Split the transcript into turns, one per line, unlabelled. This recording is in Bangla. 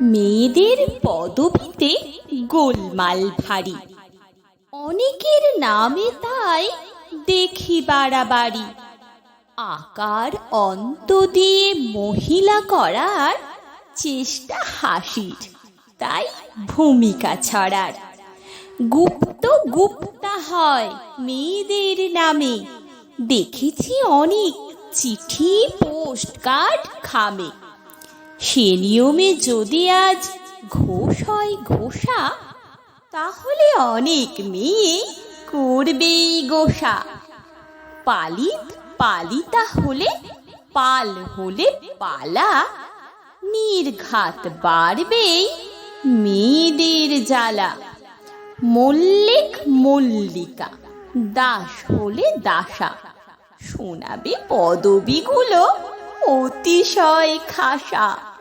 মেয়েদের পদবিতে গোলমাল ভারী। অনেকের নামে তাই দেখি বাড়াবাড়ি আকার অন্ত দিয়ে মহিলা করার চেষ্টা হাসির, তাই ভূমিকা ছড়ার। গুপ্ত গুপ্তা হয় মেয়েদের নামে। দেখেছি অনেক চিঠি পোস্ট কার্ড খামে। সে নিয়মে যদি আজ ঘোষ হয় ঘোষা, তাহলে অনেক মেয়ে করবেই গোসা। পালিত পালিতা হলে পাল হলে পালা, নির্ঘাত বাড়বেই মেয়েদের জ্বালা। মল্লিক মল্লিকা, দাস হলে দাসা, শোনাবে পদবিগুলো অতিশয় খাসা।